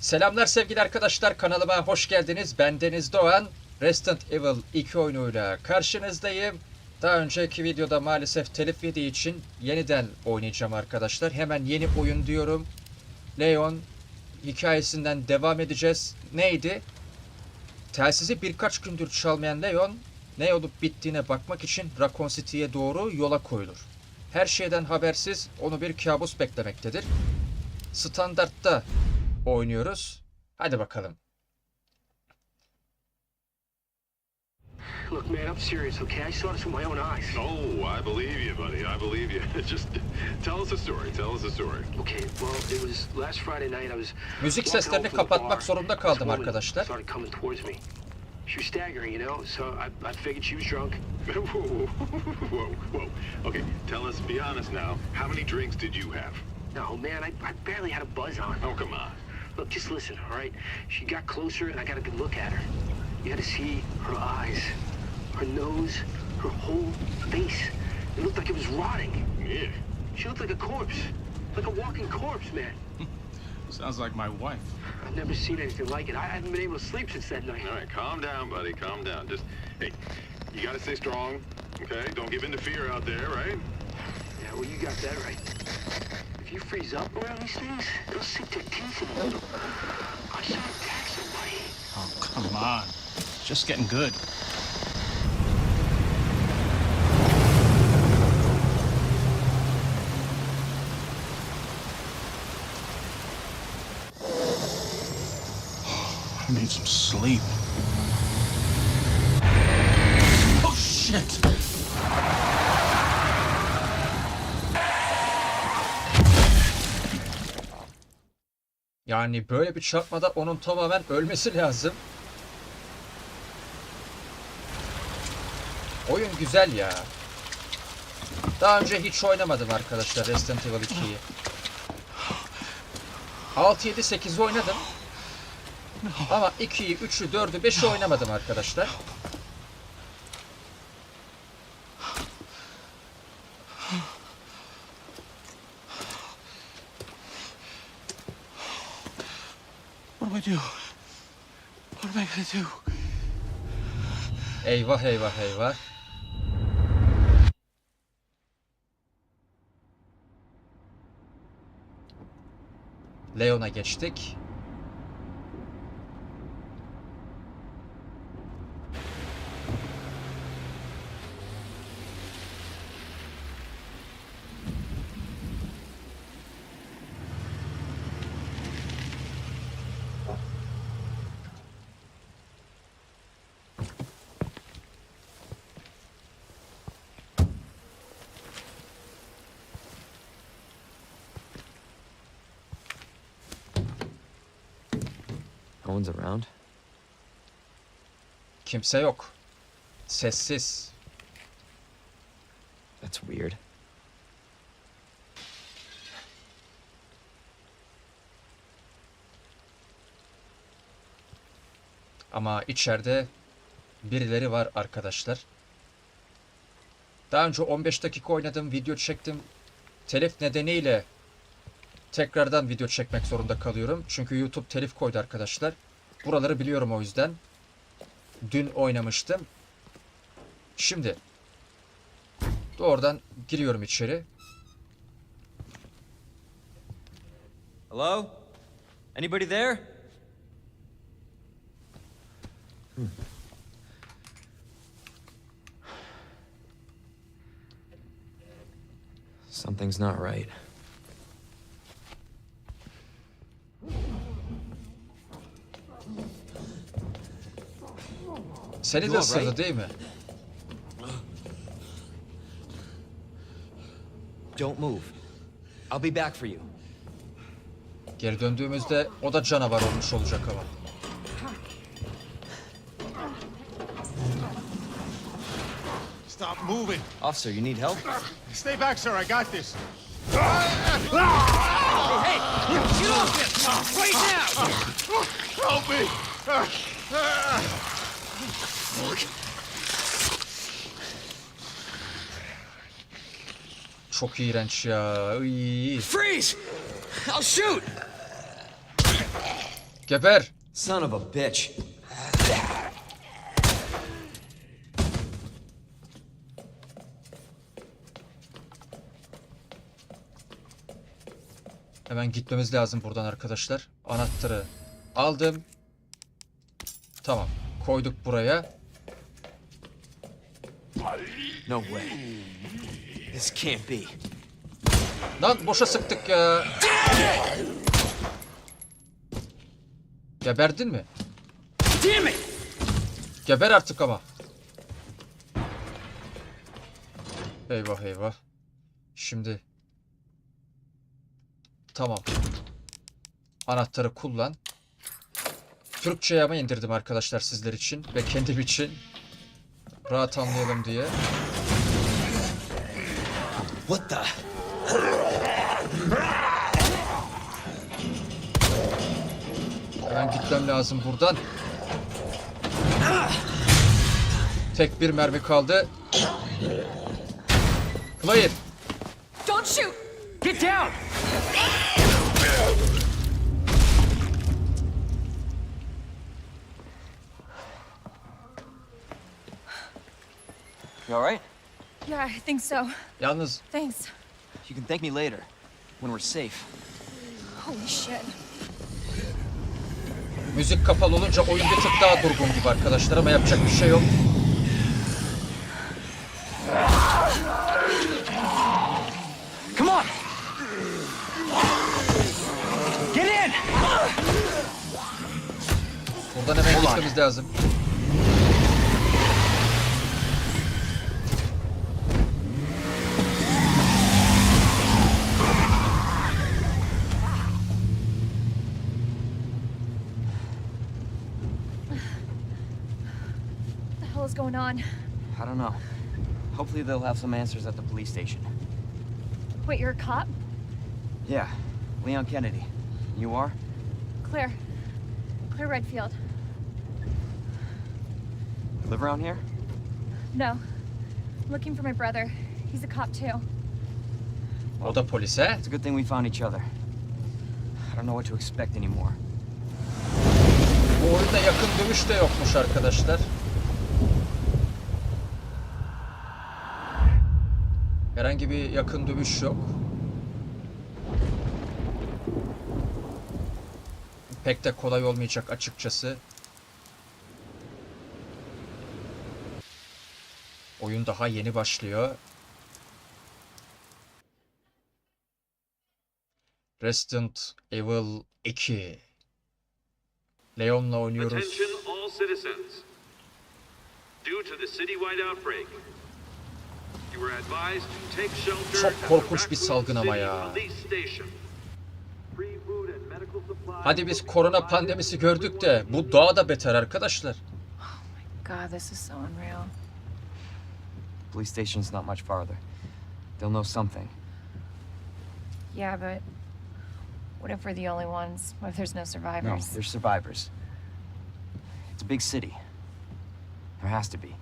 Selamlar sevgili arkadaşlar kanalıma hoş geldiniz. Ben Deniz Doğan. Resident Evil 2 oyunuyla karşınızdayım. Daha önceki videoda maalesef telif yediği için yeniden oynayacağım arkadaşlar. Hemen yeni oyun diyorum. Leon hikayesinden devam edeceğiz. Neydi? Telsizi birkaç gündür çalmayan Leon ne olup bittiğine bakmak için Raccoon City'ye doğru yola koyulur. Her şeyden habersiz onu bir kabus beklemektedir. Standartta oynuyoruz. Hadi bakalım. Look, man, I'm serious, okay? I saw this with my own eyes. Oh, I believe you, buddy. I believe you. Just tell us a story. Tell us a story. Okay, well, it was last Friday night. I was Müzik seslerini kapatmak zorunda kaldım arkadaşlar. started coming towards me. She was staggering, you know, so I, I figured she was drunk. whoa, whoa, whoa, whoa. Okay, tell us, be honest now. How many drinks did you have? No, man, I, I barely had a buzz on. Oh, come on. Look, just listen, all right? She got closer, and I got a good look at her. You had to see her eyes, her nose, her whole face. It looked like it was rotting. Yeah. She looked like a corpse, like a walking corpse, man. Sounds like my wife. I've never seen anything like it. I haven't been able to sleep since that night. All right, calm down, buddy. Calm down. Just, hey, you got to stay strong, okay? Don't give in to fear out there, right? Yeah, well, you got that right. You freeze up around these things, they'll sink their teeth in you. I should attack somebody. Oh, come on. Just getting good. I need some sleep. Yani böyle bir çarpmada onun tamamen ölmesi lazım. Oyun güzel ya. Daha önce hiç oynamadım arkadaşlar Resident Evil 2'yi. 6, 7, 8 oynadım. Ama 2'yi, 3'ü, 4'ü, 5'i oynamadım arkadaşlar. I do? What am I gonna do? Eyvah eyvah eyvah. Leon'a geçtik. One's around. Kimse yok. Sessiz. That's weird. Ama içeride birileri var arkadaşlar. Daha önce 15 dakika oynadım, video çektim. Telif nedeniyle tekrardan video çekmek zorunda kalıyorum. Çünkü YouTube telif koydu arkadaşlar. Buraları biliyorum o yüzden. Dün oynamıştım. Şimdi doğrudan giriyorum içeri. Hello? Anybody there? Something's not right. Seni de ısırdı right? değil mi? Don't move. I'll be back for you. Geri döndüğümüzde o da canavar olmuş olacak ama. Stop moving. Officer, you need help? Stay back, sir. I got this. Help me! Çok iğrenç ya. Iy. Freeze! I'll shoot! Geber. Son of a bitch. Hemen gitmemiz lazım buradan arkadaşlar. Anahtarı aldım. Tamam. Koyduk buraya. No way. This can't be. Lan boşa sıktık ya. Geberdin mi? Geber artık ama. Eyvah eyvah. Şimdi. Tamam. Anahtarı kullan. Türkçe'ye ama indirdim arkadaşlar sizler için ve kendim için. Rahat anlayalım diye. What the? Hemen gitmem lazım buradan. Tek bir mermi kaldı. Clear. Don't shoot! Get down! You alright? Yeah, I think so. Yalnız Thanks. You can thank me later, when we're safe. Holy shit. müzik kapalı olunca oyun bir tık daha durgun gibi arkadaşlar ama yapacak bir şey yok. Come on! Get in! Buradan hemen gitmemiz lazım. What the hell is going on? I don't know. Hopefully they'll have some answers at the police station. Wait, you're a cop? Yeah, Leon Kennedy. You are? Claire. Claire Redfield. Live around here? No. I'm looking for my brother. He's a cop too. O da polis he? It's a good thing we found each other. I don't know what to expect anymore. Bu oyunda yakın dövüş de yokmuş arkadaşlar. Herhangi bir yakın dövüş yok. Pek de kolay olmayacak açıkçası. Oyun daha yeni başlıyor. Resident Evil 2. Leon'la oynuyoruz. Attention all citizens. Due to the citywide outbreak, you were advised to take shelter Çok korkunç bir salgın ama ya. Hadi biz korona pandemisi gördük de bu daha da beter arkadaşlar. God, this is so unreal. Police station's not much farther. They'll know something. Yeah, but what if we're the only ones? What if there's no No, survivors? they're survivors. It's a big city. There has to be.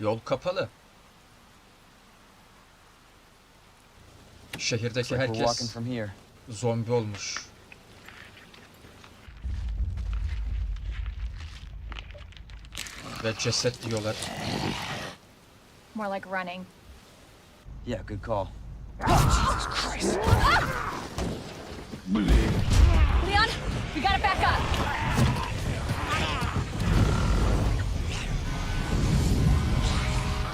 Yol kapalı. Şehirdeki herkes zombi olmuş. Ve ceset diyorlar. More like running. Yeah, good call. Leon, we gotta back up.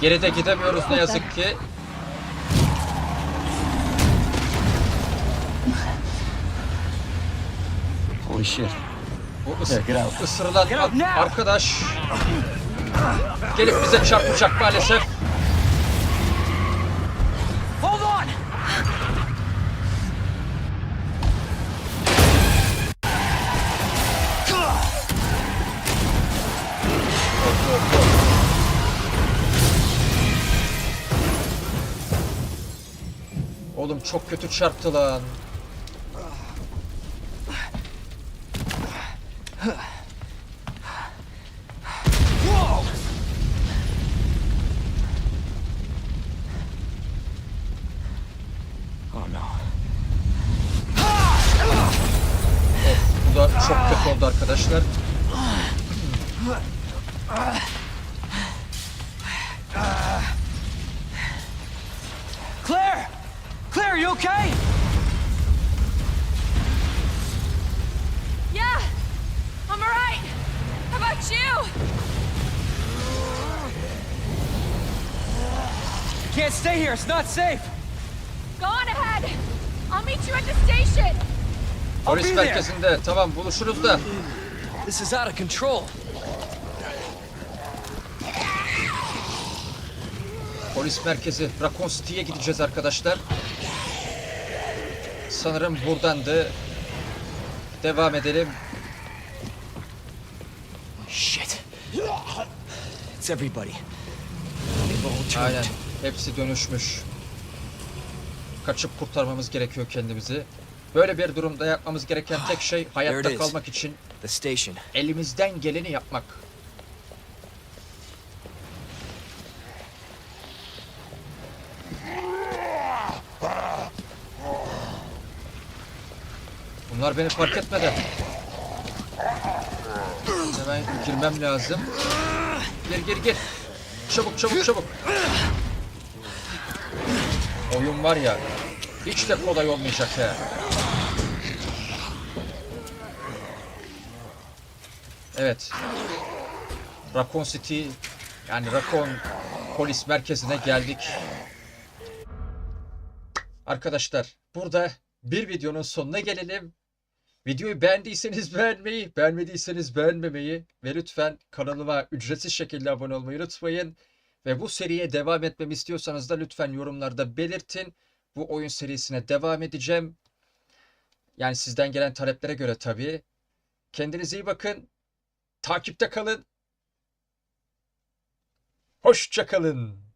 Geride gidemiyoruz ne yazık ki. Is- ısırılan Get out ad- now. arkadaş gelip bize çarpacak maalesef. oğlum çok kötü çarptı lan. çok kötü oldu arkadaşlar. Stay here. It's not safe. Go on ahead. I'll meet you at the station. I'll Polis be there. merkezinde. Tamam buluşuruz da. This is out of control. Polis merkezi Raccoon City'ye gideceğiz arkadaşlar. Sanırım buradandı. Devam edelim. Shit. It's everybody. They've all turned. Aynen. Hepsi dönüşmüş. Kaçıp kurtarmamız gerekiyor kendimizi. Böyle bir durumda yapmamız gereken tek şey hayatta kalmak için elimizden geleni yapmak. Bunlar beni fark etmeden. Hemen girmem lazım. Gir gir gir. Çabuk çabuk çabuk. Oyun var ya. Hiç de kolay olmayacak he. Evet. Raccoon City yani Raccoon polis merkezine geldik. Arkadaşlar burada bir videonun sonuna gelelim. Videoyu beğendiyseniz beğenmeyi, beğenmediyseniz beğenmemeyi ve lütfen kanalıma ücretsiz şekilde abone olmayı unutmayın. Ve bu seriye devam etmemi istiyorsanız da lütfen yorumlarda belirtin. Bu oyun serisine devam edeceğim. Yani sizden gelen taleplere göre tabii. Kendinize iyi bakın. Takipte kalın. Hoşça kalın.